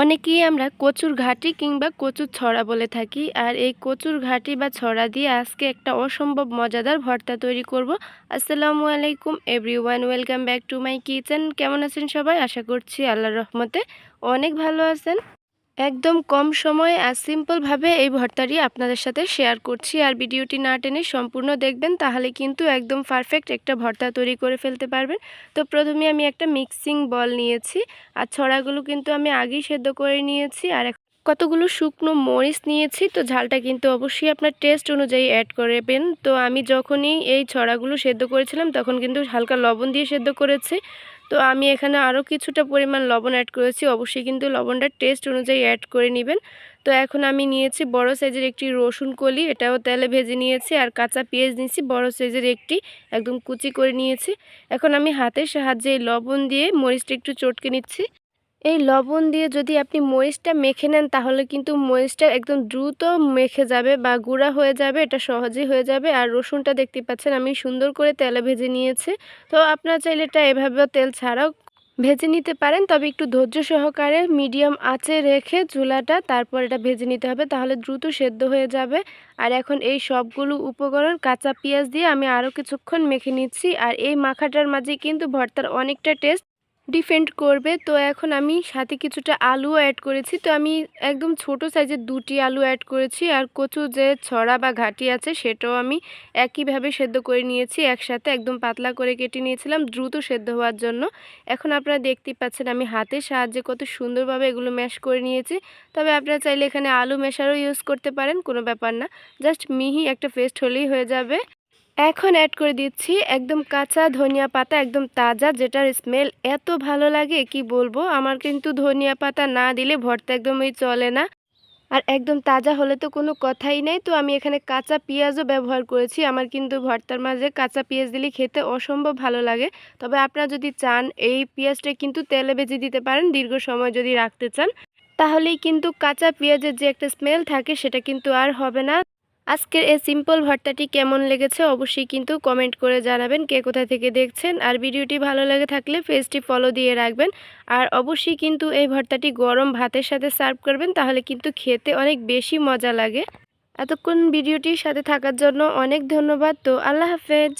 অনেকেই আমরা কচুর ঘাটি কিংবা কচুর ছড়া বলে থাকি, আর এই কচুর ঘাটি বা ছড়া দিয়ে আজকে একটা অসম্ভব মজাদার ভর্তা তৈরি করব। আসসালামু আলাইকুম everyone, welcome back to my kitchen. কেমন আছেন সবাই? আশা করছি আল্লাহর রহমতে অনেক ভালো আছেন। একদম কম সময়ে আর সিম্পলভাবে এই ভর্তাটি আপনাদের সাথে শেয়ার করছি। আর ভিডিওটি না টেনে সম্পূর্ণ দেখবেন, তাহলে কিন্তু একদম পারফেক্ট একটা ভর্তা তৈরি করে ফেলতে পারবেন। তো প্রথমে আমি একটা মিক্সিং বল নিয়েছি, আর ছড়াগুলো কিন্তু আমি আগেই সেদ্ধ করে নিয়েছি। আর কতগুলো শুকনো মরিচ নিয়েছি, তো ঝালটা কিন্তু অবশ্যই আপনার টেস্ট অনুযায়ী অ্যাড করবেন। তো আমি যখনই এই ছড়াগুলো সেদ্ধ করেছিলাম, তখন কিন্তু হালকা লবণ দিয়ে সেদ্ধ করেছি। তো আমি এখানে আরও কিছুটা পরিমাণ লবণ অ্যাড করেছি। অবশ্যই কিন্তু লবণটা টেস্ট অনুযায়ী অ্যাড করে নেবেন। তো এখন আমি নিয়েছি বড় সাইজের একটি রসুন কলি। এটাও তেলে ভেজে নিয়েছি আর কাঁচা পেঁয়াজ নিয়েছি, বড় সাইজের একটি একদম কুচি করে নিয়েছি। এখন আমি হাতের সাহায্যে লবণ দিয়ে মরিচটা একটু চটকে নিচ্ছি। এই লবণ দিয়ে যদি আপনি মরিচটা মেখে নেন, তাহলে কিন্তু মরিচটা একদম দ্রুত মেখে যাবে বা গুঁড়া হয়ে যাবে, এটা সহজেই হয়ে যাবে। আর রসুনটা দেখতে পাচ্ছেন, আমি সুন্দর করে তেলে ভেজে নিয়েছি। তো আপনার চাইলে এটা এভাবেও তেল ছাড়াও ভেজে নিতে পারেন, তবে একটু ধৈর্য সহকারে মিডিয়াম আঁচে রেখে চুলাটা তারপর এটা ভেজে নিতে হবে, তাহলে দ্রুত সেদ্ধ হয়ে যাবে। আর এখন এই সবগুলো উপকরণ, কাঁচা পেঁয়াজ দিয়ে আমি আরও কিছুক্ষণ মেখে নিচ্ছি। আর এই মাখাটার মাঝে কিন্তু ভর্তার অনেকটা টেস্ট ডিফেন্ড করবে। তো এখন আমি সাথে কিছুটা আলুও অ্যাড করেছি। তো আমি একদম ছোট সাইজের দুটি আলু অ্যাড করেছি। আর কচু যে ছড়া বা ঘাটি আছে, সেটাও আমি একইভাবে সেদ্ধ করে নিয়েছি। একসাথে একদম পাতলা করে কেটে নিয়েছিলাম দ্রুত সেদ্ধ হওয়ার জন্য। এখন আপনারা দেখতেই পাচ্ছেন আমি হাতের সাহায্যে কত সুন্দরভাবে এগুলো ম্যাশ করে নিয়েছি। তবে আপনারা চাইলে এখানে আলু মেশারও ইউজ করতে পারেন, কোনো ব্যাপার না। জাস্ট মিহি একটা পেস্ট হলেই হয়ে যাবে। এখন অ্যাড করে দিচ্ছি একদম কাঁচা ধনিয়া পাতা, একদম তাজা, যেটার স্মেল এত ভালো লাগে, কি বলব? আমার কিন্তু ধনিয়া পাতা না দিলে ভর্তা একদমই চলে না। আর একদম তাজা হলে তো কোনো কথাই নেই। তো আমি এখানে কাঁচা পেঁয়াজও ব্যবহার করেছি। আমার কিন্তু ভর্তার মাঝে কাঁচা পেঁয়াজ দিলে খেতে অসম্ভব ভালো লাগে। তবে আপনারা যদি চান, এই পেঁয়াজটা কিন্তু তেলে ভেজে দিতে পারেন, দীর্ঘ সময় যদি রাখতে চান, তাহলেই কিন্তু কাঁচা পেঁয়াজের যে একটা স্মেল থাকে, সেটা কিন্তু আর হবে না। আজকের এই সিম্পল ভর্তাটি কেমন লেগেছে অবশ্যই কিন্তু কমেন্ট করে জানাবেন কে কোথা থেকে দেখছেন। আর ভিডিওটি ভালো লেগে থাকলে ফেসটি ফলো দিয়ে রাখবেন। আর অবশ্যই কিন্তু এই ভর্তাটি গরম ভাতের সাথে সার্ভ করবেন, তাহলে কিন্তু খেতে অনেক বেশি মজা লাগে। এতক্ষণ ভিডিওটির সাথে থাকার জন্য অনেক ধন্যবাদ, তো আল্লাহ হাফেজ।